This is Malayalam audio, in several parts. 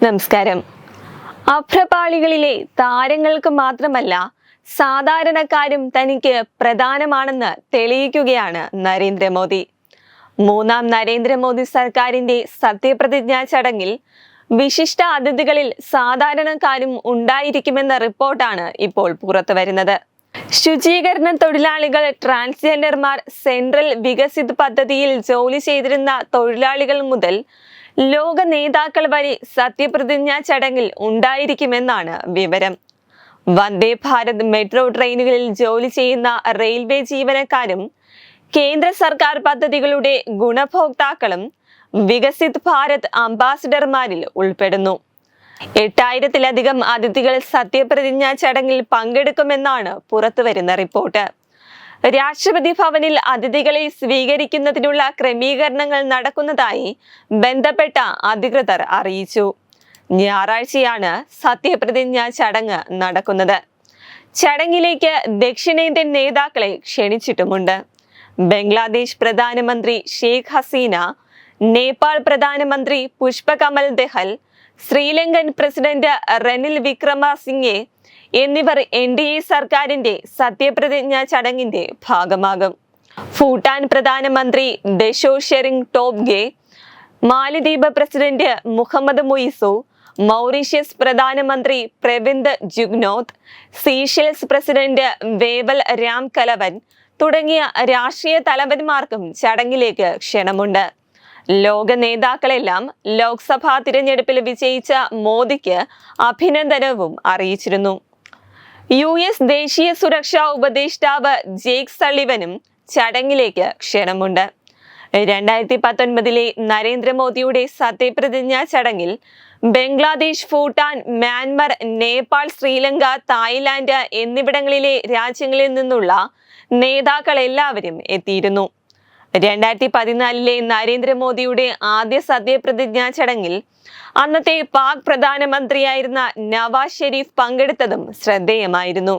നമസ്കാരം. അഭ്രപാളികളിലെ താരങ്ങൾക്ക് മാത്രമല്ല സാധാരണക്കാരും തനിക്ക് പ്രധാനമാണെന്ന് തെളിയിക്കുകയാണ് നരേന്ദ്രമോദി. മൂന്നാം നരേന്ദ്രമോദി സർക്കാരിന്റെ സത്യപ്രതിജ്ഞാ ചടങ്ങിൽ വിശിഷ്ട അതിഥികളിൽ സാധാരണക്കാരും ഉണ്ടായിരിക്കുമെന്ന റിപ്പോർട്ടാണ് ഇപ്പോൾ പുറത്തു വരുന്നത് ശുചീകരണ തൊഴിലാളികൾ ട്രാൻസ്ജെൻഡർമാർ സെൻട്രൽ വികസിത് പദ്ധതിയിൽ ജോലി ചെയ്തിരുന്ന തൊഴിലാളികൾ മുതൽ ലോക നേതാക്കൾ വരെ സത്യപ്രതിജ്ഞാ ചടങ്ങിൽ ഉണ്ടായിരിക്കുമെന്നാണ് വിവരം. വന്ദേ ഭാരത് മെട്രോ ട്രെയിനുകളിൽ ജോലി ചെയ്യുന്ന റെയിൽവേ ജീവനക്കാരും കേന്ദ്ര സർക്കാർ പദ്ധതികളുടെ ഗുണഭോക്താക്കളും വികസിത് ഭാരത് അംബാസിഡർമാരിൽ ഉൾപ്പെടുന്നു. എട്ടായിരത്തിലധികം അതിഥികൾ സത്യപ്രതിജ്ഞാ ചടങ്ങിൽ പങ്കെടുക്കുമെന്നാണ് പുറത്തുവരുന്ന റിപ്പോർട്ട്. രാഷ്ട്രപതി ഭവനിൽ അതിഥികളെ സ്വീകരിക്കുന്നതിനുള്ള ക്രമീകരണങ്ങൾ നടക്കുന്നതായി ബന്ധപ്പെട്ട അധികൃതർ അറിയിച്ചു. ഞായറാഴ്ചയാണ് സത്യപ്രതിജ്ഞ ചടങ്ങ് നടക്കുന്നത്. ചടങ്ങിലേക്ക് ദക്ഷിണേന്ത്യൻ നേതാക്കളെ ക്ഷണിച്ചിട്ടുമുണ്ട്. ബംഗ്ലാദേശ് പ്രധാനമന്ത്രി ഷെയ്ഖ് ഹസീന നേപ്പാൾ പ്രധാനമന്ത്രി പുഷ്പകമൽ ദഹൽ ശ്രീലങ്കൻ പ്രസിഡന്റ് റെനിൽ വിക്രമസിംഗെ എന്നിവർ എൻ ഡി എ സർക്കാരിന്റെ സത്യപ്രതിജ്ഞാ ചടങ്ങിന്റെ ഭാഗമാകും. ഭൂട്ടാൻ പ്രധാനമന്ത്രി ഡെഷോ ഷെറിംഗ് ടോബ്ഗെ മാലിദ്വീപ് പ്രസിഡന്റ് മുഹമ്മദ് മുയിസു മൗറീഷ്യസ് പ്രധാനമന്ത്രി Pravind Jugnauth Seychelles president Wavel Ramkalawan തുടങ്ങിയ രാഷ്ട്രീയ തലവന്മാർക്കും ചടങ്ങിലേക്ക് ക്ഷണമുണ്ട്. ലോക നേതാക്കളെല്ലാം ലോക്സഭാ തിരഞ്ഞെടുപ്പിൽ വിജയിച്ച മോദിക്ക് അഭിനന്ദനവും അറിയിച്ചിരുന്നു. യു എസ് ദേശീയ സുരക്ഷാ ഉപദേഷ്ടാവ് ജേക്ക് സള്ളിവനും ചടങ്ങിലേക്ക് ക്ഷണമുണ്ട്. രണ്ടായിരത്തി പത്തൊൻപതിലെ നരേന്ദ്രമോദിയുടെ സത്യപ്രതിജ്ഞാ ചടങ്ങിൽ ബംഗ്ലാദേശ് ഭൂട്ടാൻ മ്യാൻമർ നേപ്പാൾ ശ്രീലങ്ക തായ്ലാന്റ് എന്നിവിടങ്ങളിലെ രാജ്യങ്ങളിൽ നിന്നുള്ള നേതാക്കളെല്ലാവരും എത്തിയിരുന്നു. രണ്ടായിരത്തി പതിനാലിലെ നരേന്ദ്രമോദിയുടെ ആദ്യ സത്യപ്രതിജ്ഞാ ചടങ്ങിൽ അന്നത്തെ പാക് പ്രധാനമന്ത്രിയായിരുന്ന നവാസ് ഷെരീഫ് പങ്കെടുത്തതും ശ്രദ്ധേയമായിരുന്നു.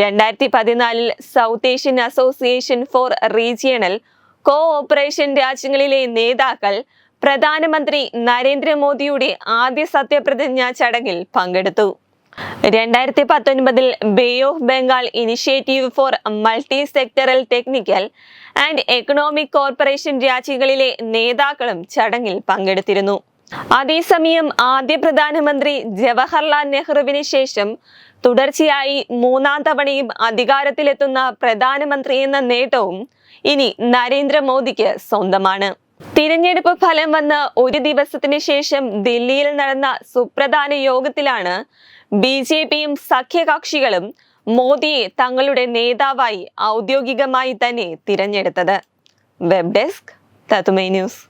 രണ്ടായിരത്തി പതിനാലിൽ South Asian Association for Regional Cooperation രാജ്യങ്ങളിലെ നേതാക്കൾ പ്രധാനമന്ത്രി നരേന്ദ്രമോദിയുടെ ആദ്യ സത്യപ്രതിജ്ഞാ ചടങ്ങിൽ പങ്കെടുത്തു. രണ്ടായിരത്തി പത്തൊൻപതിൽ Bay of Bengal Initiative for Multi Sectoral Technical and Economic Corporation രാജ്യങ്ങളിലെ നേതാക്കളും ചടങ്ങിൽ പങ്കെടുത്തിരുന്നു. അതേസമയം ആദ്യ പ്രധാനമന്ത്രി ജവഹർലാൽ നെഹ്റുവിന് ശേഷം തുടർച്ചയായി മൂന്നാം തവണയും അധികാരത്തിലെത്തുന്ന പ്രധാനമന്ത്രി എന്ന നേട്ടവും ഇനി നരേന്ദ്രമോദിക്ക് സ്വന്തമാണ്. തിരഞ്ഞെടുപ്പ് ഫലം വന്ന് ഒരു ദിവസത്തിന് ശേഷം ദില്ലിയിൽ നടന്ന സുപ്രധാന യോഗത്തിലാണ് ബി ജെ പിയും സഖ്യകക്ഷികളും മോദിയെ തങ്ങളുടെ നേതാവായി ഔദ്യോഗികമായി തന്നെ തിരഞ്ഞെടുത്തത്. Web desk Thathumai news.